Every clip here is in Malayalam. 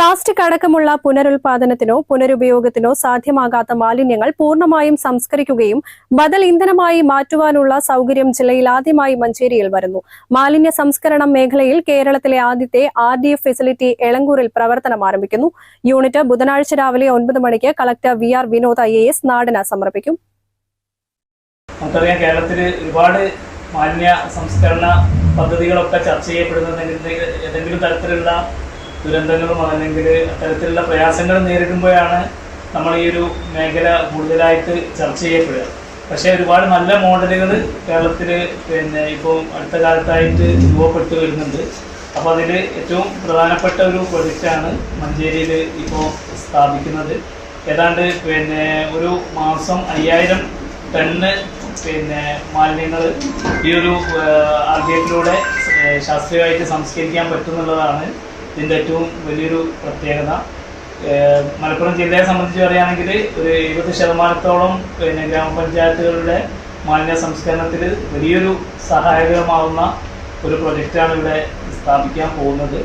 Plastic അടക്കമുള്ള പുനരുൽപാദനത്തിനോ പുനരുപയോഗത്തിനോ സാധ്യമാകാത്ത മാലിന്യങ്ങൾ പൂർണമായും സംസ്കരിക്കുകയും ബദൽ ഇന്ധനമായി മാറ്റുവാനുള്ള സൗകര്യം ജില്ലയിൽ ആദ്യമായി മഞ്ചേരിയിൽ വരുന്നു. മാലിന്യ സംസ്കരണം മേഖലയിൽ കേരളത്തിലെ ആദ്യത്തെ ആർ ഡി എഫ് ഫെസിലിറ്റി എളങ്കൂറിൽ പ്രവർത്തനം ആരംഭിക്കുന്നു. യൂണിറ്റ് ബുധനാഴ്ച രാവിലെ ഒൻപത് മണിക്ക് collector V R Vinod I A S നാടിന് സമർപ്പിക്കും. മാലിന്യ സംസ്കരണ പദ്ധതികളൊക്കെ ചർച്ച ചെയ്യപ്പെടുന്നത് ഏതെങ്കിലും തരത്തിലുള്ള ദുരന്തങ്ങളും അല്ലെങ്കിൽ അത്തരത്തിലുള്ള പ്രയാസങ്ങൾ നേരിടുമ്പോഴാണ് നമ്മൾ ഈ ഒരു മേഖല കൂടുതലായിട്ട് ചർച്ച ചെയ്യപ്പെടുക. പക്ഷേ ഒരുപാട് നല്ല മോഡലുകൾ കേരളത്തിൽ പിന്നെ ഇപ്പോൾ അടുത്ത കാലത്തായിട്ട് രൂപപ്പെട്ടു വരുന്നുണ്ട്. അപ്പോൾ അതിൽ ഏറ്റവും പ്രധാനപ്പെട്ട ഒരു പ്രൊജക്റ്റാണ് മഞ്ചേരിയിൽ ഇപ്പോൾ സ്ഥാപിക്കുന്നത്. ഏതാണ്ട് പിന്നെ ഒരു മാസം അയ്യായിരം ടണ്ണ് പിന്നെ മാലിന്യങ്ങൾ ഈ ഒരു ആദ്യത്തിലൂടെ ശാസ്ത്രീയമായിട്ട് സംസ്കരിക്കാൻ പറ്റുന്നുള്ളതാണ് ഇതിന്റെ ഏറ്റവും വലിയൊരു പ്രത്യേകത. മലപ്പുറം ജില്ലയെ സംബന്ധിച്ച് പറയുകയാണെങ്കിൽ ഒരു എഴുപത് ശതമാനത്തോളം പിന്നെ ഗ്രാമപഞ്ചായത്തുകളുടെ മാലിന്യ സംസ്കരണത്തിൽ വലിയൊരു സഹായകരമാവുന്ന ഒരു പ്രൊജക്റ്റാണ് ഇവിടെ സ്ഥാപിക്കാൻ പോകുന്നത്.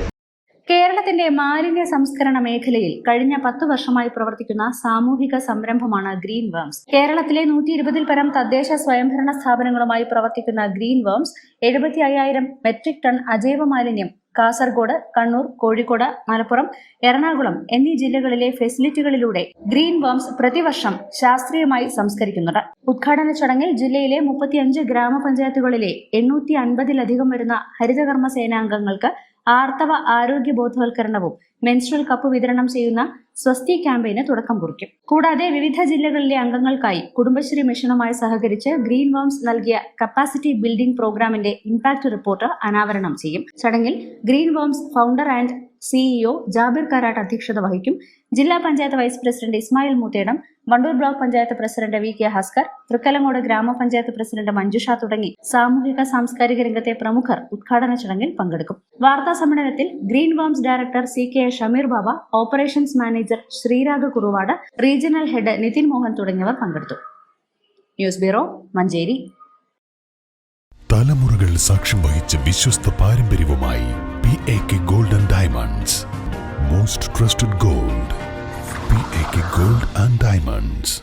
കേരളത്തിന്റെ മാലിന്യ സംസ്കരണ മേഖലയിൽ കഴിഞ്ഞ പത്ത് വർഷമായി പ്രവർത്തിക്കുന്ന സാമൂഹിക സംരംഭമാണ് ഗ്രീൻ വേംസ് കേരളത്തിലെ നൂറ്റി ഇരുപതിൽ പരം തദ്ദേശ സ്വയംഭരണ സ്ഥാപനങ്ങളുമായി പ്രവർത്തിക്കുന്ന ഗ്രീൻ വേംസ് എഴുപത്തി അയ്യായിരം മെട്രിക് ടൺ അജൈവ മാലിന്യം കാസർഗോഡ് കണ്ണൂർ കോഴിക്കോട് മലപ്പുറം എറണാകുളം എന്നീ ജില്ലകളിലെ ഫെസിലിറ്റികളിലൂടെ ഗ്രീൻ വേംസ് പ്രതിവർഷം ശാസ്ത്രീയമായി സംസ്കരിക്കുന്നുണ്ട്. ഉദ്ഘാടന ചടങ്ങിൽ ജില്ലയിലെ മുപ്പത്തിയഞ്ച് ഗ്രാമപഞ്ചായത്തുകളിലെ എണ്ണൂറ്റി അൻപതിലധികം വരുന്ന ഹരിതകർമ്മ സേനാംഗങ്ങൾക്ക് ആർത്തവ ആരോഗ്യ ബോധവൽക്കരണവും മെൻസ്ട്രൽ കപ്പ് വിതരണം ചെയ്യുന്ന സ്വസ്തി ക്യാമ്പയിന് തുടക്കം കുറിക്കും. കൂടാതെ വിവിധ ജില്ലകളിലെ അംഗങ്ങൾക്കായി കുടുംബശ്രീ മിഷനുമായി സഹകരിച്ച് ഗ്രീൻ വോംസ് നൽകിയ കപ്പാസിറ്റി ബിൽഡിംഗ് പ്രോഗ്രാമിന്റെ ഇമ്പാക്ട് റിപ്പോർട്ട് അനാവരണം ചെയ്യും. ചടങ്ങിൽ Green Worms founder and CEO Jabir Karat അധ്യക്ഷത വഹിക്കും. ജില്ലാ panchayat vice president Ismail Moothedam Wandoor block panchayat president V K Haskar Thrikkalangode ഗ്രാമപഞ്ചായത്ത് പ്രസിഡന്റ് മഞ്ജുഷ തുടങ്ങി സാമൂഹിക സാംസ്കാരിക രംഗത്തെ പ്രമുഖർ ഉദ്ഘാടന ചടങ്ങിൽ പങ്കെടുക്കും. വാർത്താ സമ്മേളനത്തിൽ Green Worms director C K Shameer Baba operations manager Sreerag Kuruvad regional head Nithin Mohan തുടങ്ങിയവർ പങ്കെടുത്തു. News bureau Manjeri. തലമുറകൾ സാക്ഷ്യം വഹിച്ച വിശ്വസ്ത പാരമ്പര്യവുമായി P A K gold and diamonds most trusted gold P A K gold and diamonds